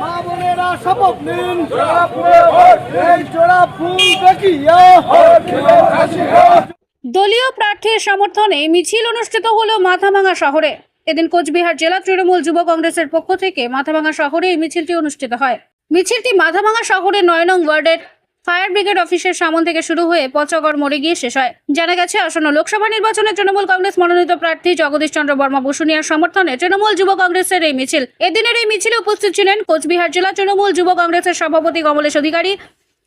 মা বোনেরা শপথ নিন। জোড়া ফুল দেখিয়া দলীয় প্রার্থীর সমর্থনে মিছিল অনুষ্ঠিত হলো মাথাভাঙা শহরে। এদিন কোচবিহার জেলা তৃণমূল যুব কংগ্রেসের পক্ষ থেকে মাথাভাঙা শহরে এই মিছিলটি অনুষ্ঠিত হয়। মিছিলটি মাথাভাঙা শহরের নয় নং ওয়ার্ডের ফায়ার ব্রিগেড অফিসের সামন থেকে শুরু হয়ে পচাগড় মোড়ে গিয়ে শেষ হয়। জানা গেছে, আসন্ন লোকসভা নির্বাচনে তৃণমূল কংগ্রেস মনোনীত প্রার্থী জগদীশ চন্দ্র বর্মা বসুনিয়ার সমর্থনে তৃণমূল যুব কংগ্রেসের এই মিছিল। এদিনের এই মিছিলে উপস্থিত ছিলেন কোচবিহার জেলা তৃণমূল যুব কংগ্রেসের সভাপতি কমলেশ অধিকারী,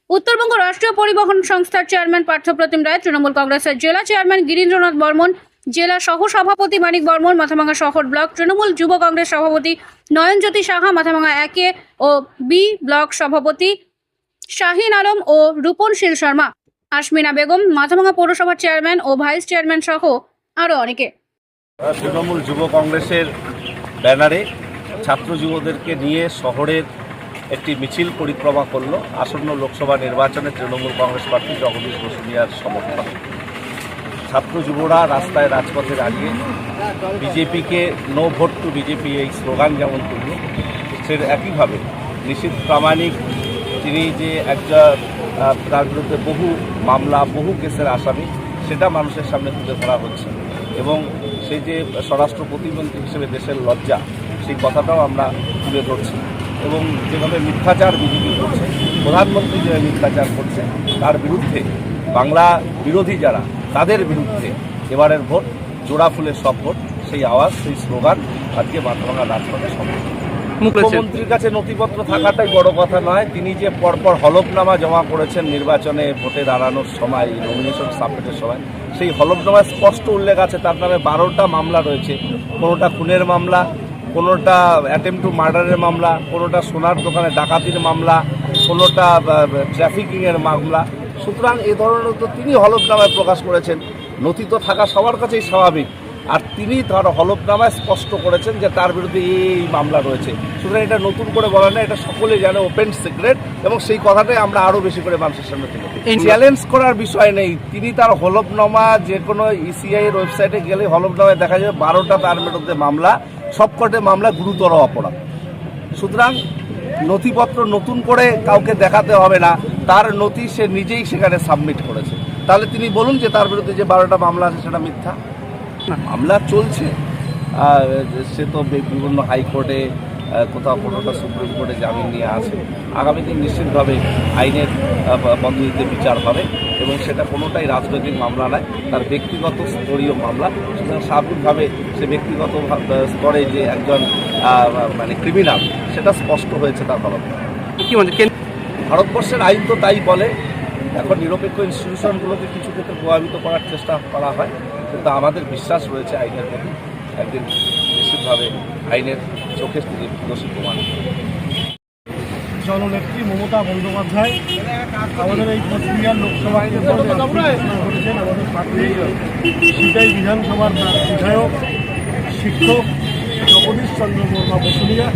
উত্তরবঙ্গ রাষ্ট্রীয় পরিবহন সংস্থার চেয়ারম্যান পার্থপ্রতিম রায়, তৃণমূল কংগ্রেসের জেলা চেয়ারম্যান গিরীন্দ্রনাথ বর্মন, জেলা সহ সভাপতি মানিক বর্মন, মাথাভাঙা শহর ব্লক তৃণমূল যুব কংগ্রেস সভাপতি নয়নজ্যোতি সাহা, মাথাভাঙা একে ও বি ব্লক সভাপতি শাহিন আলম ও রূপনশীল শর্মা, আশমিনা বেগম, মাথাভাঙা পৌরসভার চেয়ারম্যান ও ভাইস চেয়ারম্যান সহ আরও অনেকে। তৃণমূল যুব কংগ্রেসের ব্যানারে ছাত্র যুবদেরকে নিয়ে শহরের একটি মিছিল পরিক্রমা করল আসন্ন লোকসভা নির্বাচনে তৃণমূল কংগ্রেস প্রার্থী জগদীশ বসুনিয়ার সমর্থন। ছাত্র যুবরা রাস্তায় রাজপথে দাঁড়িয়ে বিজেপিকে নো ভোট টু বিজেপি এই স্লোগান যেমন তুলল সে একইভাবে নিশীথ প্রামাণিক তিনি যে একজন তার বিরুদ্ধে বহু মামলা, বহু কেসের আসামি, সেটা মানুষের সামনে তুলে ধরা হচ্ছে। এবং সেই যে স্বরাষ্ট্র প্রতিমন্ত্রী হিসেবে দেশের লজ্জা, সেই কথাটাও আমরা তুলে ধরছি। এবং যেভাবে মিথ্যাচার বিজেপি করছে, প্রধানমন্ত্রী যে মিথ্যাচার করছে, তার বিরুদ্ধে বাংলা বিরোধী যারা, তাদের বিরুদ্ধে এবারের ভোট, জোড়া ফুলের সব ভোট, সেই আওয়াজ, সেই স্লোগান আজকে মাথাভাঙা রাজপথে সম্ভব মুখ্যমন্ত্রীর কাছে নথিপত্র থাকাটাই বড় কথা নয়। তিনি যে পরপর হলফনামা জমা করেছেন নির্বাচনে ভোটে দাঁড়ানোর সময় নমিনেশন সাবমিটের সময়, সেই হলফনামায় স্পষ্ট উল্লেখ আছে। তার নামে বারোটা মামলা রয়েছে। কোনোটা খুনের মামলা, কোনোটা অ্যাটেম্প টু মার্ডারের মামলা, কোনোটা সোনার দোকানে ডাকাতির মামলা, কোনোটা ট্রাফিকিংয়ের মামলা। সুতরাং এ ধরনের তো তিনি হলফনামায় প্রকাশ করেছেন। নথি তো থাকা সবার কাছেই স্বাভাবিক। আর তিনি তার হলফনামায় স্পষ্ট করেছেন যে তার বিরুদ্ধে এই মামলা রয়েছে। সুতরাং এটা নতুন করে বলা না এটা সকলে জানে ওপেন সিক্রেট এবং সেই কথাটাই আমরা আরও বেশি করে মানুষের সামনে তুলে। চ্যালেঞ্জ করার বিষয় নেই। তিনি তার হলফনামা যে কোনো ইসিআই এর ওয়েবসাইটে গেলে হলফনামায় দেখা যাবে বারোটা তার বিরুদ্ধে মামলা সবকটে মামলা গুরুতর অপরাধ। সুতরাং নথিপত্র নতুন করে কাউকে দেখাতে হবে না তার নথি সে নিজেই সেখানে সাবমিট করেছে। তাহলে তিনি বলুন যে তার বিরুদ্ধে যে বারোটা মামলা আছে সেটা মিথ্যা? মামলা চলছে। আর সে তো বিভিন্ন হাইকোর্টে কোথাও কোনোটা সুপ্রিম কোর্টে জামিন নিয়ে আছে। আগামী দিন নিশ্চিতভাবে আইনের পদ্ধতিতে বিচার হবে এবং সেটা কোনোটাই রাজনৈতিক মামলা নয় তার ব্যক্তিগত স্তরীয় মামলা। সুতরাং স্বাভাবিকভাবে সে ব্যক্তিগত স্তরে যে একজন মানে ক্রিমিনাল সেটা স্পষ্ট হয়েছে তার তরফ। কি কেন ভারতবর্ষের আইন তো তাই বলে এখন নিরপেক্ষ ইনস্টিটিউশনগুলোকে কিছু ক্ষেত্রে প্রভাবিত করার চেষ্টা করা হয়, কিন্তু আমাদের বিশ্বাস রয়েছে আইনের প্রতি। একদিন নিশ্চিতভাবে আইনের চোখে তিনি দোষী প্রমাণ জননেত্রী মমতা বন্দ্যোপাধ্যায়, আমাদের এই কোচবিহার লোকসভা কেন্দ্রে ঘটেছেন আমাদের বিধানসভার বিধায়ক, শিক্ষক জগদীশ চন্দ্র বর্মা বসুনিয়া।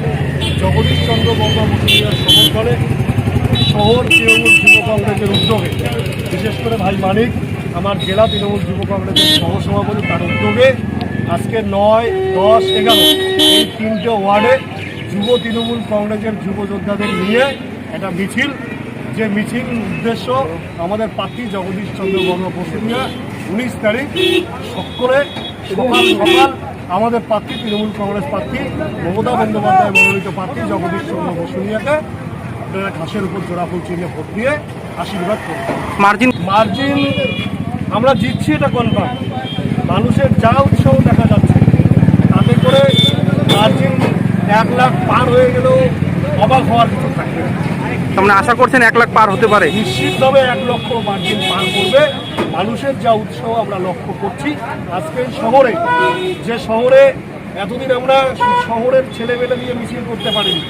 জগদীশ চন্দ্র বর্মা বসুনিয়ার সমর্থনে শহর তৃণমূল যুব কংগ্রেসের উদ্যোগে। বিশেষ করে ভাই মানিক আমার জেলা তৃণমূল যুব কংগ্রেসের সহসভাপতি তার উদ্যোগে আজকে নয় দশ এগারো এই তিনটে ওয়ার্ডে যুব তৃণমূল কংগ্রেসের যুব যোদ্ধাদের নিয়ে একটা মিছিল। যে মিছিল উদ্দেশ্য আমাদের প্রার্থী জগদীশ চন্দ্র বর্মা উনিশ তারিখ সকলে সকাল সকাল আমাদের প্রার্থী তৃণমূল কংগ্রেস প্রার্থী মমতা বন্দ্যোপাধ্যায় মনোনীত প্রার্থী জগদীশ চন্দ্র বসুনিয়াকে আপনারা ঘাসের উপর জোড়া ফুল চিহ্নে ভোট দিয়ে আশীর্বাদ করবেন মার্জিন মার্জিন আমরা জিতছি এটা কনফার্ম। মানুষের যা উৎসাহ দেখা যাচ্ছে তাতে করে মার্জিন এক লাখ পার হয়ে গেলেও অবাক হওয়ার কিছু থাকবে। তোমরা আশা করছেন এক লাখ পার হতে পারে। নিশ্চিতভাবে এক লক্ষ মার্জিন পার করবে। মানুষের যা উৎসাহ আমরা লক্ষ্য করছি আজকে শহরে যে শহরে এতদিন আমরা শহরের ছেলেমেলে দিয়ে মিছিল করতে পারিনি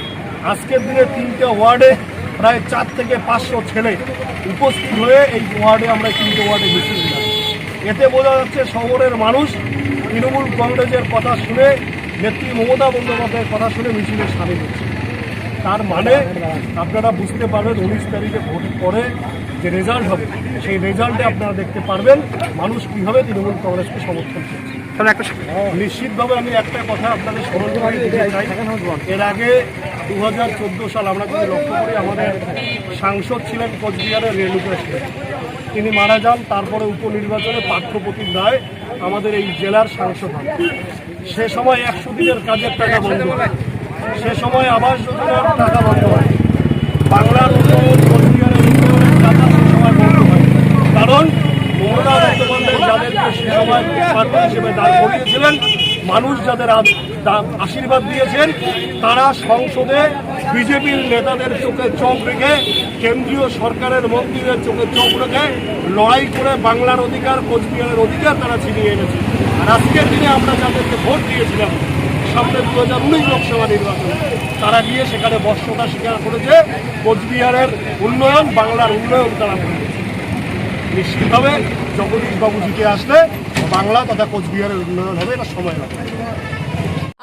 আজকের দিনে তিনটে ওয়ার্ডে প্রায় চার থেকে পাঁচশো ছেলে উপস্থিত হয়ে এই ওয়ার্ডে আমরা তিনটে ওয়ার্ডে মিছিল দিলাম এতে বোঝা যাচ্ছে শহরের মানুষ তৃণমূল কংগ্রেসের কথা শুনে, নেত্রী মমতা বন্দ্যোপাধ্যায়ের কথা শুনে মিছিলে সামিল হচ্ছে। তার মানে আপনারা বুঝতে পারবেন, উনিশ তারিখে ভোট পরে যে রেজাল্ট হবে, সেই রেজাল্টে আপনারা দেখতে পারবেন মানুষ কীভাবে তৃণমূল কংগ্রেসকে সমর্থন করছে। নিশ্চিতভাবে আমি একটা কথা আপনাদের স্মরণ করে দিতে চাই। এর আগে দু হাজার চোদ্দ সাল আমরা যদি লক্ষ্য করি, আমাদের সাংসদ ছিলেন কোচবিহারের রেণুকা তিনি মারা যান, তারপরে উপনির্বাচনে পার্থপ্রতিম রায় আমাদের এই জেলার সাংসদ হন। সে সময় একশো দিনের কাজের টাকা বন্ধ। হয় সে সময় আবাস যোজনার টাকা বন্ধ হয়। বাংলার উন্নয়ন কোচবিহারের উন্নয়নের টাকা সে সময় বন্ধ হয় কারণ মমতা বন্দ্যোপাধ্যায় যাদেরকে সে সময় প্রার্থী হিসেবে দাঁড় করিয়েছিলেন মানুষ যাদের আ- দা- আশীর্বাদ দিয়েছেন। তারা সংসদে বিজেপির নেতাদের চোখে চোখ রেখে, কেন্দ্রীয় সরকারের মন্ত্রীদের চোখে চোখ রেখে লড়াই করে বাংলার অধিকার, কোচবিহারের অধিকার তারা ছিনিয়ে এনেছে আর আজকের দিনে আমরা যাদেরকে ভোট দিয়েছিলাম, সামনে দু হাজার উনিশ লোকসভা নির্বাচন, তারা গিয়ে সেখানে বর্ষতা স্বীকার করেছে। কোচবিহারের উন্নয়ন, বাংলার উন্নয়ন তারা করেছে নিশ্চিতভাবে জগদীশবাবু জিতে আসলে বাংলা তথা কোচবিহারের উন্নয়ন হবে, এটা সময় লাগবে।